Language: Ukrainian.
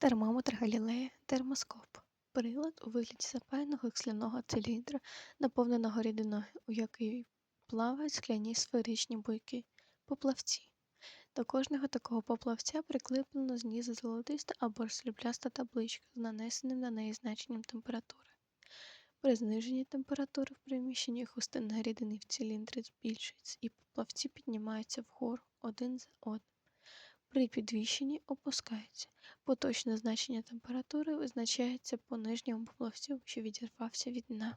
Галілея термоскоп прилад у вигляді запаяного скляного циліндра, наповненого рідиною, у якій плавають скляні сферичні буйки поплавці. До кожного такого поплавця прикріплено знизу золотиста або срібляста табличка з нанесеним на неї значенням температури. При зниженні температури в приміщенні густина рідини в циліндрі збільшується і поплавці піднімаються вгору один за одним. При підвищенні опускається. Поточне значення температури визначається по нижньому поплавцю, що відірвався від дна.